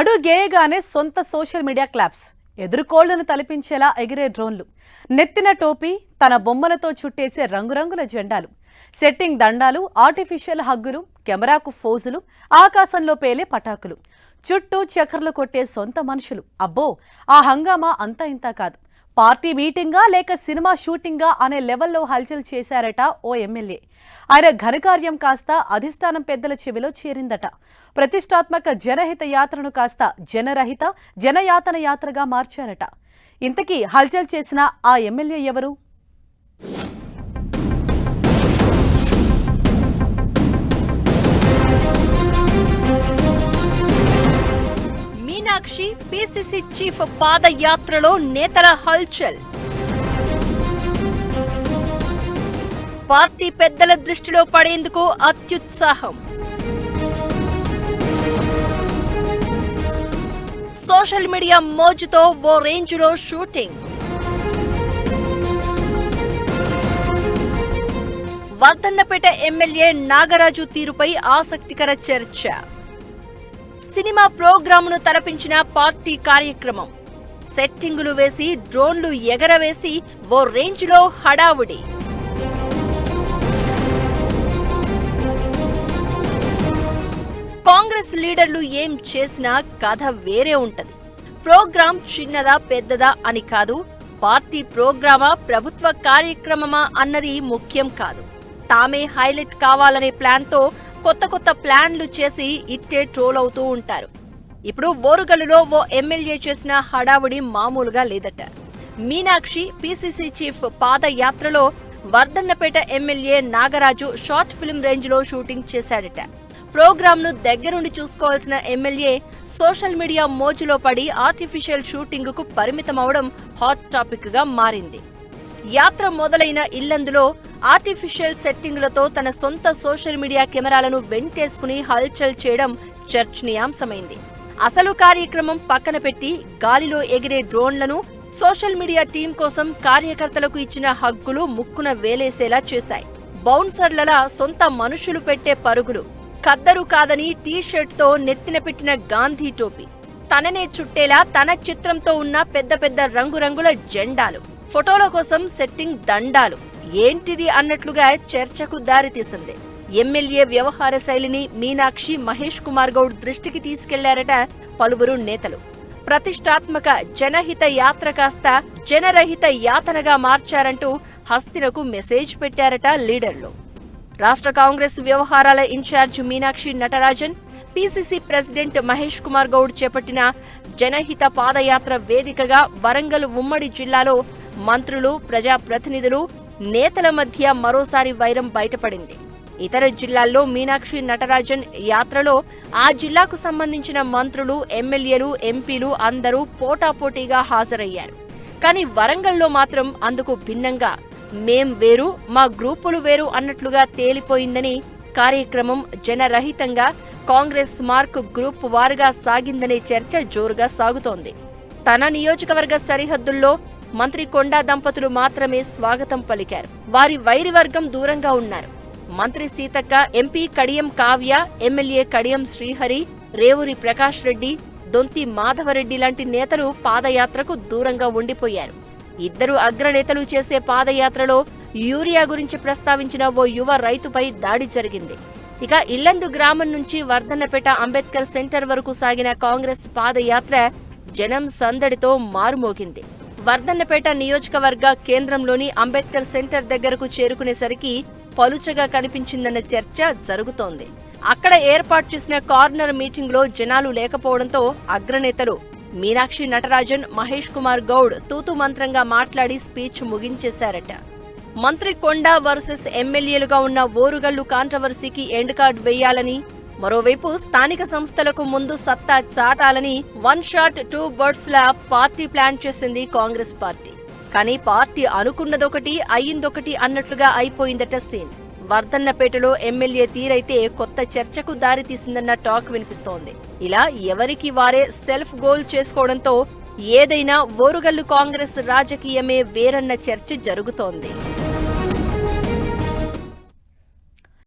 అడుగేయగానే సొంత social media claps ఎదురుకోళ్ళను తలపించేలా ఎగిరే డ్రోన్లు. నెత్తిన టోపీ తన బొమ్మలతో చుట్టేసే రంగురంగుల జెండాలు. సెట్టింగ్ దండాలు ఆర్టిఫిషియల్ హగ్గులు కెమెరాకు ఫోజులు ఆకాశంలో పేలే పటాకులు. చుట్టూ చక్కర్లు కొట్టే సొంత మనుషులు. అబ్బో ఆ హంగామా అంతా ఇంతా కాదు. పార్టీ మీటింగా లేక సినిమా షూటింగా అనే లెవెల్లో హల్చల్ చేశారట ఓ ఎమ్మెల్యే. ఆయన ఘనకార్యం కాస్త అధిష్టానం పెద్దల చెవిలో చేరిందట. ప్రతిష్టాత్మక జనహిత యాత్రను కాస్త జనరహిత జనయాతన యాత్రగా మార్చారట. ఇంతకీ హల్చల్ చేసిన ఆ ఎమ్మెల్యే ఎవరు? మీనాక్షి పిసిసి చీఫ్ పాదయాత్రలో నేతల హల్చల్. పార్టీ పెద్దల దృష్టిలో పడేందుకు అత్యుత్సాహం. సోషల్ మీడియా మోజుతో ఓ రేంజ్లో షూటింగ్. వర్ధన్నపేట ఎమ్మెల్యే నాగరాజు తీరుపై ఆసక్తికర చర్చ. సినిమా ప్రోగ్రామును తలపించిన పార్టీ కార్యక్రమం. సెట్టింగులు వేసి డ్రోన్లు ఎగరవేసి ఓ రేంజ్లో హడావుడి. కాంగ్రెస్ లీడర్లు ఏం చేసినా కథ వేరే ఉంటది. ప్రోగ్రాం చిన్నదా పెద్దదా అని కాదు పార్టీ ప్రోగ్రామా ప్రభుత్వ కార్యక్రమమా అన్నది ముఖ్యం కాదు. తామే హైలైట్ కావాలనే ప్లాన్తో కొత్త కొత్త ప్లాన్లు చేసి ఇట్టే ట్రోల్ అవుతూ ఉంటారు. ఇప్పుడు ఓరుగల్లులో ఓ ఎమ్మెల్యే చేసిన హడావుడి మామూలుగా లేదట. మీనాక్షి పిసిసి చీఫ్ పాదయాత్రలో Wardhannapet MLA Nagaraju short film రేంజ్లో షూటింగ్ చేశాడట. ప్రోగ్రామ్ను దగ్గరుండి చూసుకోవాల్సిన ఎమ్మెల్యే సోషల్ మీడియా మోజులో పడి ఆర్టిఫిషియల్ షూటింగ్కు పరిమితమవడం హాట్ టాపిక్గా మారింది. యాత్ర మొదలైన ఇల్లందులో ఆర్టిఫిషియల్ సెట్టింగులతో తన సొంత సోషల్ మీడియా కెమెరాలను వెంటేసుకుని హల్చల్ చేయడం చర్చనీయాంశమైంది. అసలు కార్యక్రమం పక్కన పెట్టి గాలిలో ఎగిరే డ్రోన్లను సోషల్ మీడియా టీం కోసం కార్యకర్తలకు ఇచ్చిన హగ్గులు ముక్కున వేలేసేలా చేశాయి. బౌన్సర్లలా సొంత మనుషులు పెట్టే పరుగులు. ఖద్దరు కాదని టీ షర్ట్తో నెత్తిన పెట్టిన గాంధీ టోపీ. తననే చుట్టేలా తన చిత్రంతో ఉన్న పెద్ద పెద్ద రంగురంగుల జెండాలు. ఫోటోల కోసం సెట్టింగ్ దండాలు. ఏంటిది అన్నట్లుగా చర్చకు దారితీసింది ఎమ్మెల్యే వ్యవహార శైలిని మీనాక్షి మహేష్ కుమార్ గౌడ్ దృష్టికి తీసుకెళ్ళారట పలువురు నేతలు. ప్రతిష్టాత్మక జనహిత యాత్ర కాస్త జనరహిత యాతనగా మార్చారంటూ హస్తినకు మెసేజ్ పెట్టారట లీడర్లు. రాష్ట్ర కాంగ్రెస్ వ్యవహారాల incharge Meenakshi Natarajan PCC president Mahesh Kumar Goud చేపట్టిన జనహిత పాదయాత్ర వేదికగా వరంగల్ ఉమ్మడి జిల్లాలో మంత్రులు ప్రజాప్రతినిధులు నేతల మధ్య మరోసారి వైరం బయటపడింది. ఇతర జిల్లాల్లో మీనాక్షి నటరాజన్ యాత్రలో ఆ జిల్లాకు సంబంధించిన మంత్రులు ఎమ్మెల్యేలు ఎంపీలు అందరూ పోటాపోటీగా హాజరయ్యారు. కానీ వరంగల్లో మాత్రం అందుకు భిన్నంగా మేం వేరు మా గ్రూపులు వేరు అన్నట్లుగా తేలిపోయిందని కార్యక్రమం జనరహితంగా కాంగ్రెస్ మార్క్ గ్రూప్ వారుగా సాగిందనే చర్చ జోరుగా సాగుతోంది. తన నియోజకవర్గ సరిహద్దుల్లో మంత్రి కొండా దంపతులు మాత్రమే స్వాగతం పలికారు. వారి వైరి వర్గం దూరంగా ఉన్నారు. మంత్రి సీతక్క ఎంపీ కడియం కావ్య ఎమ్మెల్యే కడియం శ్రీహరి రేవూరి ప్రకాష్ రెడ్డి దొంతి మాధవరెడ్డి లాంటి నేతలు పాదయాత్రకు దూరంగా ఉండిపోయారు. ఇద్దరు అగ్రనేతలు చేసే పాదయాత్రలో యూరియా గురించి ప్రస్తావించిన ఓ యువ రైతుపై దాడి జరిగింది. ఇక ఇల్లందు గ్రామం నుంచి వర్ధన్నపేట అంబేద్కర్ సెంటర్ వరకు సాగిన కాంగ్రెస్ పాదయాత్ర జనం సందడితో మారుమోగింది. వర్ధన్నపేట నియోజకవర్గ కేంద్రంలోని అంబేద్కర్ సెంటర్ దగ్గరకు చేరుకునేసరికి పలుచగా కనిపించిందన్న చర్చ జరుగుతోంది. అక్కడ ఏర్పాటు చేసిన కార్నర్ మీటింగ్లో జనాలు లేకపోవడంతో అగ్రనేతలు మీనాక్షి నటరాజన్ మహేష్ కుమార్ గౌడ్ తూతు మంత్రంగా మాట్లాడి స్పీచ్ ముగించేశారట. మంత్రి కొండా వర్సెస్ ఎమ్మెల్యేలుగా ఉన్న ఓరుగల్లు కాంట్రవర్సీకి ఎండ్ కార్డ్ వేయాలని మరోవైపు స్థానిక సంస్థలకు ముందు సత్తా చాటాలని వన్ షాట్ టూ బర్డ్స్ లా పార్టీ ప్లాన్ చేసింది కాంగ్రెస్ పార్టీ. కానీ పార్టీ అనుకున్నదొకటి అయ్యిందొకటి అన్నట్లుగా అయిపోయిందట సీన్. వర్ధన్నపేటలో ఎమ్మెల్యే తీరైతే కొత్త చర్చకు దారితీసిందన్న టాక్ వినిపిస్తోంది. ఇలా ఎవరికి వారే సెల్ఫ్ గోల్ చేసుకోవడంతో ఏదైనా ఓరుగల్లు కాంగ్రెస్ రాజకీయమే వేరన్న చర్చ జరుగుతోంది.